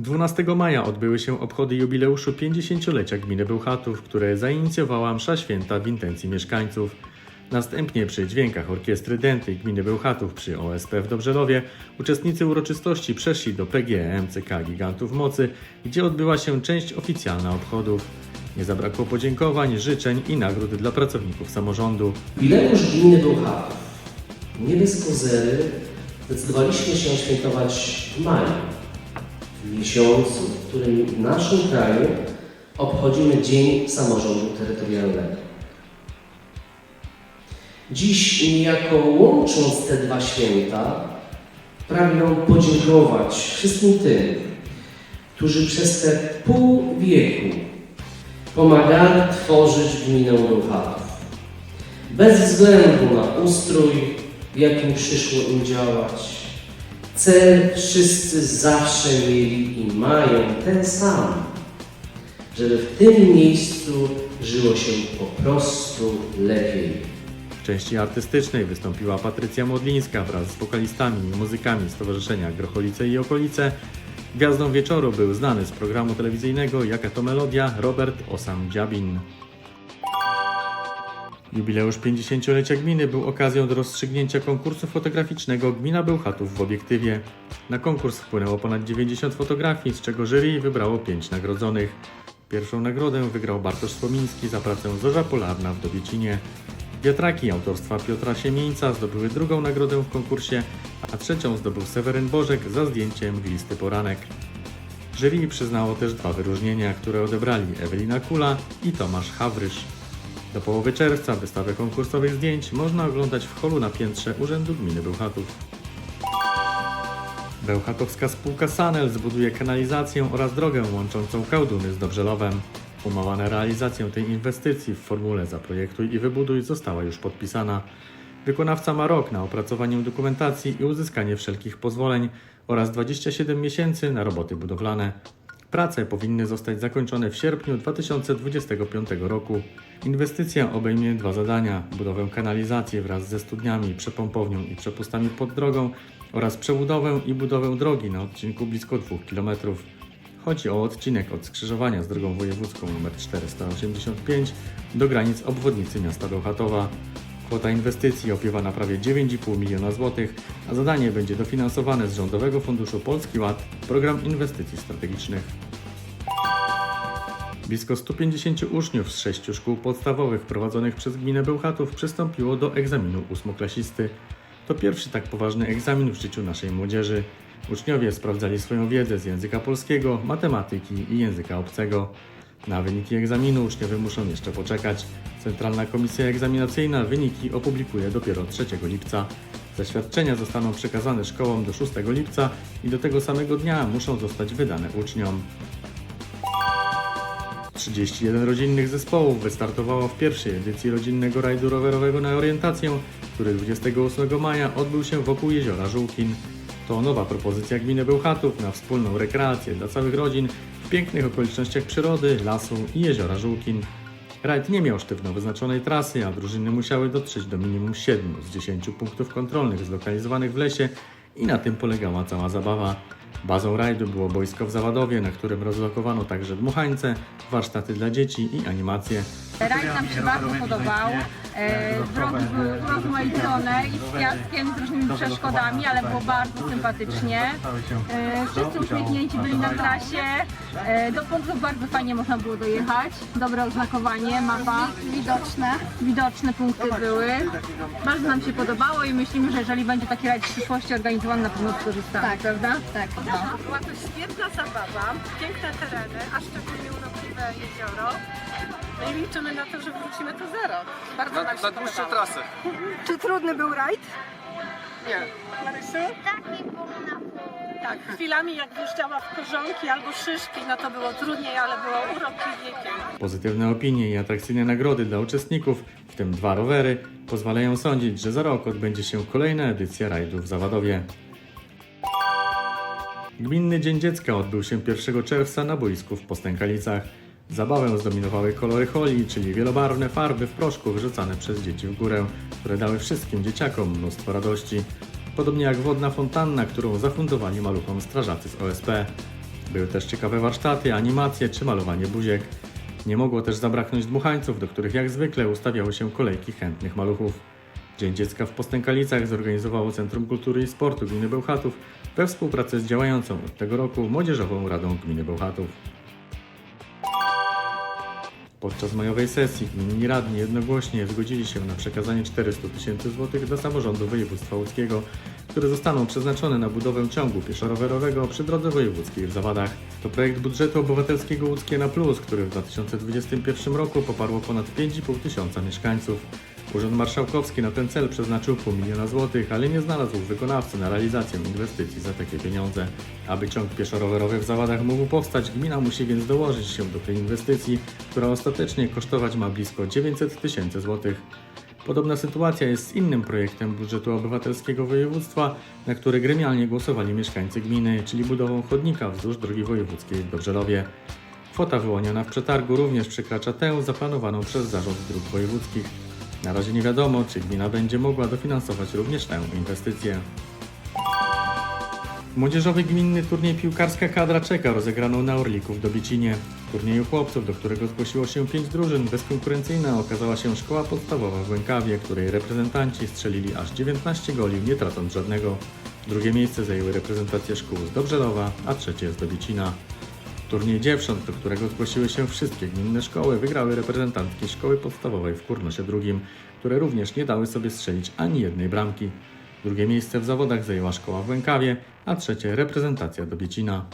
12 maja odbyły się obchody jubileuszu 50-lecia gminy Bełchatów, które zainicjowała msza święta w intencji mieszkańców. Następnie przy dźwiękach orkiestry Denty gminy Bełchatów przy OSP w Dobrzelowie uczestnicy uroczystości przeszli do PGE MCK Gigantów Mocy, gdzie odbyła się część oficjalna obchodów. Nie zabrakło podziękowań, życzeń i nagród dla pracowników samorządu. Jubileusz gminy Bełchatów. Nie bez kozery zdecydowaliśmy się świętować w maju, miesiącu, w którym w naszym kraju obchodzimy Dzień Samorządu Terytorialnego. Dziś niejako łącząc te dwa święta, pragnę podziękować wszystkim tym, którzy przez te pół wieku pomagali tworzyć gminę Bełchatów bez względu na ustrój, w jakim przyszło im działać. Cel wszyscy zawsze mieli i mają ten sam, żeby w tym miejscu żyło się po prostu lepiej. W części artystycznej wystąpiła Patrycja Modlińska wraz z wokalistami i muzykami Stowarzyszenia Grocholice i Okolice. Gwiazdą wieczoru był znany z programu telewizyjnego Jaka to Melodia Robert Osam-Dziabin. Jubileusz 50-lecia gminy był okazją do rozstrzygnięcia konkursu fotograficznego Gmina Bełchatów w obiektywie. Na konkurs wpłynęło ponad 90 fotografii, z czego jury wybrało 5 nagrodzonych. Pierwszą nagrodę wygrał Bartosz Słomiński za pracę Zorza Polarna w Dobiecinie. Wiatraki autorstwa Piotra Siemieńca zdobyły drugą nagrodę w konkursie, a trzecią zdobył Seweryn Bożek za zdjęcie Mglisty Poranek. Jury przyznało też dwa wyróżnienia, które odebrali Ewelina Kula i Tomasz Hawrysz. Do połowy czerwca wystawę konkursowych zdjęć można oglądać w holu na piętrze Urzędu Gminy Bełchatów. Bełchatowska spółka Sanel zbuduje kanalizację oraz drogę łączącą Kałduny z Dobrzelowem. Umowa na realizację tej inwestycji w formule Zaprojektuj i wybuduj została już podpisana. Wykonawca ma rok na opracowanie dokumentacji i uzyskanie wszelkich pozwoleń oraz 27 miesięcy na roboty budowlane. Prace powinny zostać zakończone w sierpniu 2025 roku. Inwestycja obejmie dwa zadania: budowę kanalizacji wraz ze studniami, przepompownią i przepustami pod drogą oraz przebudowę i budowę drogi na odcinku blisko 2 km. Chodzi o odcinek od skrzyżowania z drogą wojewódzką nr 485 do granic obwodnicy miasta Bełchatowa. Kwota inwestycji opiewa na prawie 9,5 miliona złotych, a zadanie będzie dofinansowane z Rządowego Funduszu Polski Ład, Program Inwestycji Strategicznych. Blisko 150 uczniów z sześciu szkół podstawowych prowadzonych przez gminę Bełchatów przystąpiło do egzaminu ósmoklasisty. To pierwszy tak poważny egzamin w życiu naszej młodzieży. Uczniowie sprawdzali swoją wiedzę z języka polskiego, matematyki i języka obcego. Na wyniki egzaminu uczniowie muszą jeszcze poczekać. Centralna Komisja Egzaminacyjna wyniki opublikuje dopiero 3 lipca. Zaświadczenia zostaną przekazane szkołom do 6 lipca i do tego samego dnia muszą zostać wydane uczniom. 31 rodzinnych zespołów wystartowało w pierwszej edycji rodzinnego rajdu rowerowego na orientację, który 28 maja odbył się wokół jeziora Żółkin. To nowa propozycja gminy Bełchatów na wspólną rekreację dla całych rodzin pięknych okolicznościach przyrody, lasu i jeziora Żółkin. Rajd nie miał sztywno wyznaczonej trasy, a drużyny musiały dotrzeć do minimum 7 z 10 punktów kontrolnych zlokalizowanych w lesie i na tym polegała cała zabawa. Bazą rajdu było boisko w Zawadowie, na którym rozlokowano także dmuchańce, warsztaty dla dzieci i animacje. Rajd nam się bardzo podobał. E, Drogi były urozmaicone i z piaskiem, z różnymi przeszkodami, ale było bardzo sympatycznie. E, Wszyscy uśmiechnięci byli na trasie. E, Do punktów bardzo fajnie można było dojechać. Dobre oznakowanie, mapa. Widoczne. Widoczne punkty były. Bardzo nam się podobało i myślimy, że jeżeli będzie taki rajd w przyszłości organizowany, na pewno skorzystamy, tak. prawda? Tak. Była to świetna zabawa, piękne tereny, a szczególnie urokliwe jezioro. No i liczymy na to, że wrócimy tu za rok. Bardzo Na, nam się na dłuższe podobało. trasy. Czy trudny był rajd? Nie. Marysiu? Tak, chwilami jak wjeżdżała w korzonki albo szyszki, no to było trudniej, ale było urokliwie pięknie. Pozytywne opinie i atrakcyjne nagrody dla uczestników, w tym dwa rowery, pozwalają sądzić, że za rok odbędzie się kolejna edycja rajdu w Zawadowie. Gminny Dzień Dziecka odbył się 1 czerwca na boisku w Postękalicach. Zabawę zdominowały kolory holi, czyli wielobarwne farby w proszku wyrzucane przez dzieci w górę, które dały wszystkim dzieciakom mnóstwo radości. Podobnie jak wodna fontanna, którą zafundowali maluchom strażacy z OSP. Były też ciekawe warsztaty, animacje czy malowanie buziek. Nie mogło też zabraknąć dmuchańców, do których jak zwykle ustawiały się kolejki chętnych maluchów. Dzień Dziecka w Postękalicach zorganizowało Centrum Kultury i Sportu Gminy Bełchatów we współpracy z działającą od tego roku Młodzieżową Radą Gminy Bełchatów. Podczas majowej sesji gminni radni jednogłośnie zgodzili się na przekazanie 400 tysięcy złotych do samorządu województwa łódzkiego, które zostaną przeznaczone na budowę ciągu pieszo-rowerowego przy drodze wojewódzkiej w Zawadach. To projekt budżetu obywatelskiego Łódzkie na Plus, który w 2021 roku poparło ponad 5,5 tysiąca mieszkańców. Urząd Marszałkowski na ten cel przeznaczył pół miliona złotych, ale nie znalazł wykonawcy na realizację inwestycji za takie pieniądze. Aby ciąg pieszo-rowerowy w Zawadach mógł powstać, gmina musi więc dołożyć się do tej inwestycji, która ostatecznie kosztować ma blisko 900 tysięcy złotych. Podobna sytuacja jest z innym projektem budżetu obywatelskiego województwa, na który gremialnie głosowali mieszkańcy gminy, czyli budową chodnika wzdłuż drogi wojewódzkiej w Dobrzelowie. Kwota wyłoniona w przetargu również przekracza tę zaplanowaną przez Zarząd Dróg Wojewódzkich. Na razie nie wiadomo, czy gmina będzie mogła dofinansować również tę inwestycję. Młodzieżowy gminny turniej piłkarska kadra czeka rozegraną na Orliku w Dobicinie. W turnieju chłopców, do którego zgłosiło się pięć drużyn, bezkonkurencyjna okazała się szkoła podstawowa w Łękawie, której reprezentanci strzelili aż 19 goli, nie tracąc żadnego. Drugie miejsce zajęły reprezentacje szkół z Dobrzelowa, a trzecie z Dobicina. Turniej dziewcząt, do którego zgłosiły się wszystkie gminne szkoły, wygrały reprezentantki szkoły podstawowej w Kurnosie II, które również nie dały sobie strzelić ani jednej bramki. Drugie miejsce w zawodach zajęła szkoła w Łękawie, a trzecie reprezentacja Dobicina.